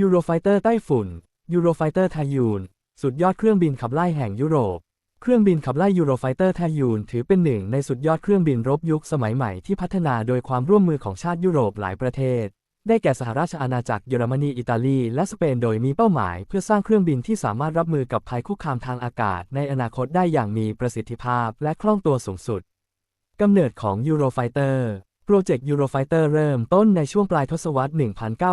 ยูโรไฟเตอร์ไต้ฝุ่นยูโรไฟเตอร์ไทยูนสุดยอดเครื่องบินขับไล่แห่งยุโรป เครื่องบินขับไล่ยูโรไฟเตอร์ไทยูนถือเป็นหนึ่งในสุดยอดเครื่องบินรบยุคสมัยใหม่ที่พัฒนาโดยความร่วมมือของชาติยุโรปหลายประเทศ ได้แก่สหราชอาณาจักรเยอรมนี อิตาลี และสเปน โดยมีเป้าหมายเพื่อสร้างเครื่องบินที่สามารถรับมือกับภัยคุกคามทางอากาศ ในอนาคตได้อย่างมีประสิทธิภาพและคล่องตัวสูงสุดกำเนิดของยูโรไฟเตอร์ โปรเจกต์ยูโรไฟเตอร์เริ่มต้นในช่วงปลายทศวรรษ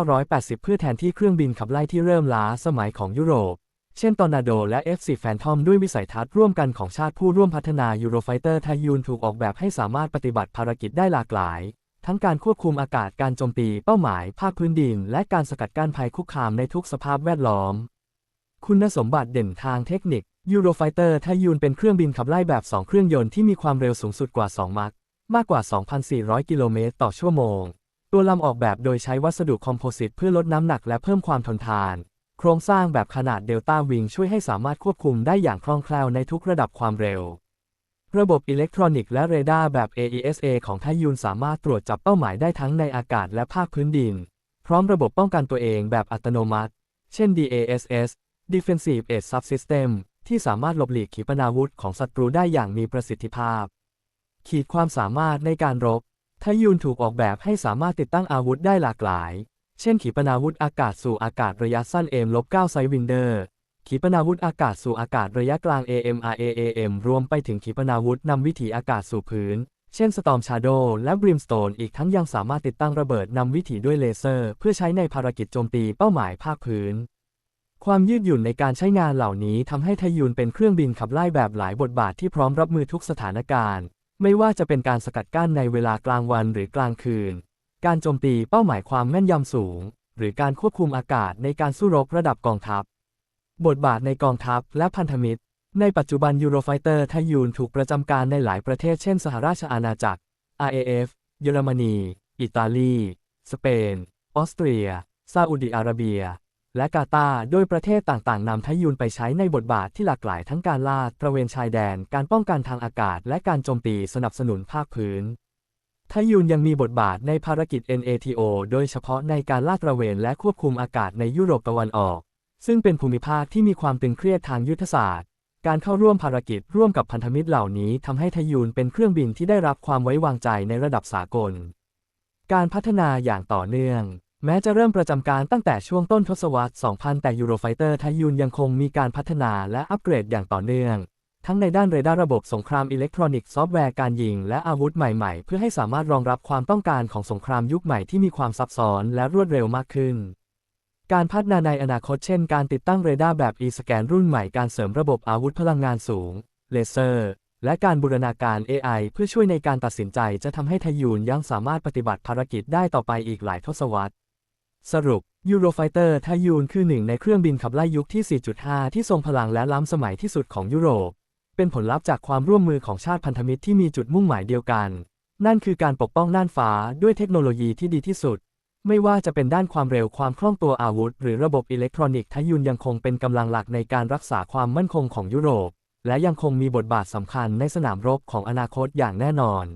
1980 เพื่อแทนที่เครื่องบินขับไล่ที่เริ่มล้าสมัยของยุโรป เช่นตอร์นาโดและ F-10 Phantom ด้วยวิสัยทัศน์ร่วมกันของชาติผู้ร่วมพัฒนายูโรไฟเตอร์ไทยูนถูกออกแบบให้สามารถปฏิบัติภารกิจได้หลากหลาย ทั้งการควบคุมอากาศการโจมตีเป้าหมาย ภาคพื้นดิน และการสกัดกั้นภัยคุกคามในทุกสภาพแวดล้อม คุณสมบัติเด่นทางเทคนิคยูโรไฟเตอร์ไทยูนเป็นเครื่องบินขับไล่แบบ 2 เครื่องยนต์ที่มีความเร็วสูงสุดกว่า 2 มัค มากกว่า 2,400 กิโลเมตรต่อชั่วโมง ตัวลำออกแบบโดยใช้วัสดุคอมโพสิตเพื่อลดน้ำหนักและเพิ่มความทนทาน โครงสร้างแบบขนาดเดลต้าวิงช่วยให้สามารถควบคุมได้อย่างคล่องแคล่วในทุกระดับความเร็ว ระบบอิเล็กทรอนิกส์และเรดาร์แบบ AESA ของไทยูนสามารถตรวจจับเป้าหมายได้ทั้งในอากาศและภาคพื้นดิน พร้อมระบบป้องกันตัวเองแบบอัตโนมัติ เช่น DASS Defensive Aid Subsystem ที่สามารถหลบหลีกขีปนาวุธของศัตรูได้อย่างมีประสิทธิภาพ ขีดความสามารถในการรบไทยูนถูกออกแบบให้สามารถติดตั้งอาวุธได้หลากหลาย เช่นขีปนาวุธอากาศสู่อากาศระยะสั้น M ลบ9ไซวินเดอร์ ขีปนาวุธอากาศสู่อากาศระยะกลาง AMRAAM รวมไปถึงขีปนาวุธนำวิถีอากาศสู่พื้น เช่น Storm Shadow และ Brimstone อีกทั้งยังสามารถติดตั้งระเบิดนำวิถีด้วยเลเซอร์ เพื่อใช้ในภารกิจโจมตีเป้าหมายภาคพื้น ความยืดหยุ่นในการใช้งานเหล่านี้ทำให้ทยูนเป็นเครื่องบินขับไล่แบบหลายบทบาทที่พร้อมรับมือทุกสถานการณ์ ไม่ว่าจะเป็นการสกัดกั้นในเวลากลางวันหรือกลางคืน การโจมตีเป้าหมายความแม่นยำสูง หรือการควบคุมอากาศในการสู้รบระดับกองทัพ บทบาทในกองทัพและพันธมิตร ในปัจจุบันยูโรไฟเตอร์ทยูนถูกประจำการในหลายประเทศเช่นสหราชอาณาจักร RAF เยอรมนี อิตาลี สเปน ออสเตรีย ซาอุดิอาระเบีย และกาตาร์โดยประเทศต่างๆนำทยูนไปใช้ในบทบาทที่หลากหลายทั้งการลาดตระเวนชายแดน การป้องกันทางอากาศ และการโจมตีสนับสนุนภาคพื้นทยูนยังมีบทบาทในภารกิจ NATO โดยเฉพาะในการลาดตระเวนและควบคุมอากาศในยุโรปตะวันออก ซึ่งเป็นภูมิภาคที่มีความตึงเครียดทางยุทธศาสตร์ การเข้าร่วมภารกิจร่วมกับพันธมิตรเหล่านี้ทำให้ทยูนเป็นเครื่องบินที่ได้รับความไว้วางใจในระดับสากล การพัฒนาอย่างต่อเนื่อง แม้จะเริ่มประจำการตั้งแต่ช่วงต้นทศวรรษ 2000 แต่ยูโรไฟเตอร์ทยูนยังคงมีการพัฒนาและอัปเกรดอย่างต่อเนื่อง ทั้งในด้านเรดาร์ระบบสงครามอิเล็กทรอนิกส์ซอฟต์แวร์การยิง และอาวุธใหม่ๆ เพื่อให้สามารถรองรับความต้องการของสงครามยุคใหม่ที่มีความซับซ้อนและรวดเร็วมากขึ้น การพัฒนาในอนาคตเช่น การติดตั้งเรดาร์แบบ e-scan รุ่นใหม่การเสริมระบบอาวุธพลังงานสูง เลเซอร์และการบูรณาการ AI เพื่อช่วยในการตัดสินใจจะทำให้ทยูนยังสามารถปฏิบัติภารกิจได้ต่อไปอีกหลายทศวรรษ สรุป Eurofighter ทายูนคือหนึ่งในเครื่องบินขับไล่ยุคที่ 4.5 ที่ทรงพลังและล้ำสมัยที่สุดของยุโรป เป็นผลลัพธ์จากความร่วมมือของชาติพันธมิตรที่มีจุดมุ่งหมายเดียวกัน นั่นคือการปกป้องน่านฟ้าด้วยเทคโนโลยีที่ดีที่สุด ไม่ว่าจะเป็นด้านความเร็วความคล่องตัวอาวุธ หรือระบบอิเล็กทรอนิกส์ทายุนยังคงเป็นกำลังหลักในการรักษาความมั่นคงของยุโรป และยังคงมีบทบาทสำคัญในสนามรบของอนาคตอย่างแน่นอน